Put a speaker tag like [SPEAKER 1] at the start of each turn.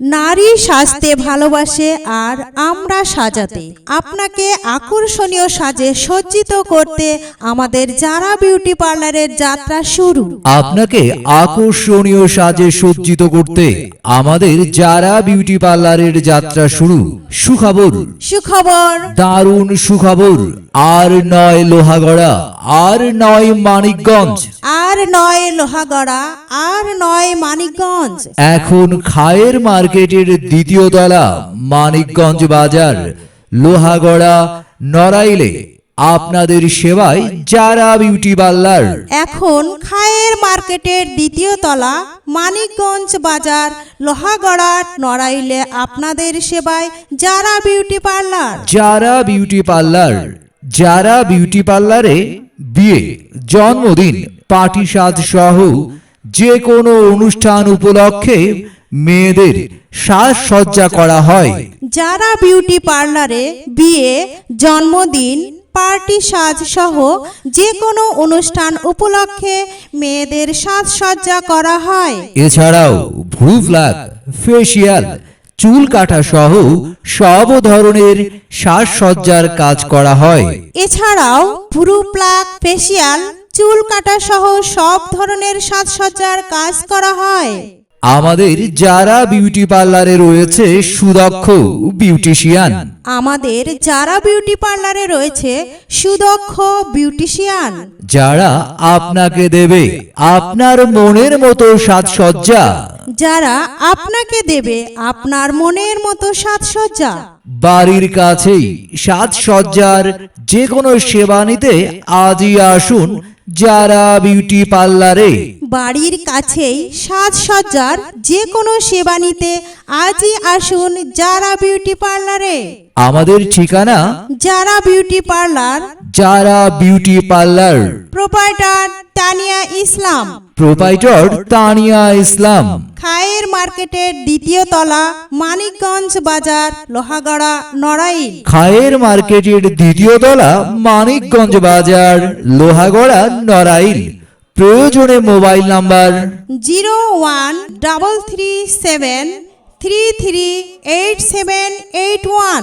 [SPEAKER 1] নারী সাজতে ভালোবাসে আর আমরা সাজাতে। আপনাকে আকর্ষণীয় সাজে সজ্জিত করতে আমাদের যারা বিউটি পার্লারের যাত্রা শুরু।
[SPEAKER 2] আপনাকে আকর্ষণীয় সাজে সজ্জিত করতে আমাদের যারা বিউটি পার্লারের যাত্রা শুরু। সুখবর।
[SPEAKER 1] সুখবর।
[SPEAKER 2] দারুণ সুখবর। আর নয় লোহাগড়া আর নয় মানিকগঞ্জ।
[SPEAKER 1] আর নয় লোহাগড়া আর নয় মানিকগঞ্জ।
[SPEAKER 2] এখন খায়ের মার্কেটের দ্বিতীয় তলা মানিকগঞ্জ বাজার লোহাগড়া নড়াইলে। আপনাদের সেবায় যারা বিউটি পার্লার।
[SPEAKER 1] এখন খায়ের মার্কেটের দ্বিতীয় তলা মানিকগঞ্জ বাজার লোহাগড়া নড়াইলে আপনাদের সেবায় যারা বিউটি পার্লার।
[SPEAKER 2] যারা বিউটি পার্লার যারা বিউটি পার্লারে বিয়ে জন্মদিন পার্টি সাজ সহ যে কোনো অনুষ্ঠান উপলক্ষে মেয়েদের সাজসজ্জা করা হয়।
[SPEAKER 1] যারা বিউটি পার্লারে বিয়ে জন্মদিন পার্টি সাজ সহ যে কোনো অনুষ্ঠান উপলক্ষে মেয়েদের সাজসজ্জা করা হয়।
[SPEAKER 2] এছাড়াও ভ্রু ফ্ল্যাগ ফেসিয়াল চুল কাটা সহ সব ধরনের সাজসজ্জার কাজ করা হয়।
[SPEAKER 1] এছাড়াও ভ্রু প্লাক ফেসিয়াল চুল কাটা সহ সব ধরনের সাজসজ্জার কাজ করা হয়।
[SPEAKER 2] আমাদের যারা বিউটি পার্লারে রয়েছে সুদক্ষ বিউটিশিয়ান
[SPEAKER 1] আমাদের যারা বিউটি পার্লারে রয়েছে সুদক্ষ বিউটিশিয়ান
[SPEAKER 2] যারা আপনাকে দেবে আপনার মনের মতো সাজসজ্জা।
[SPEAKER 1] যারা আপনাকে দেবে আপনার মনের মতো সাজসজ্জা।
[SPEAKER 2] বাড়ির কাছেই সাজসজ্জার যে কোনো সেবা নিতে আজই আসুন যারা বিউটি পার্লারে
[SPEAKER 1] বাড়ির কাছেই সাজসজ্জার যে কোনো সেবা নিতে আজই আসুন যারা বিউটি পার্লারে
[SPEAKER 2] আমাদের ঠিকানা
[SPEAKER 1] যারা বিউটি পার্লার
[SPEAKER 2] যারা beauty parlour
[SPEAKER 1] proprietor Tania Islam
[SPEAKER 2] proprietor Tania Islam
[SPEAKER 1] Khayer মার্কেটের দ্বিতীয় তলা মানিকগঞ্জ বাজার লোহাগড়া নড়াইল।
[SPEAKER 2] খায়ের মার্কেটের দ্বিতীয় তলা মানিকগঞ্জ বাজার লোহাগড়া নড়াইল। প্রয়োজনে mobile number
[SPEAKER 1] zero one double three seven three three eight seven eight one.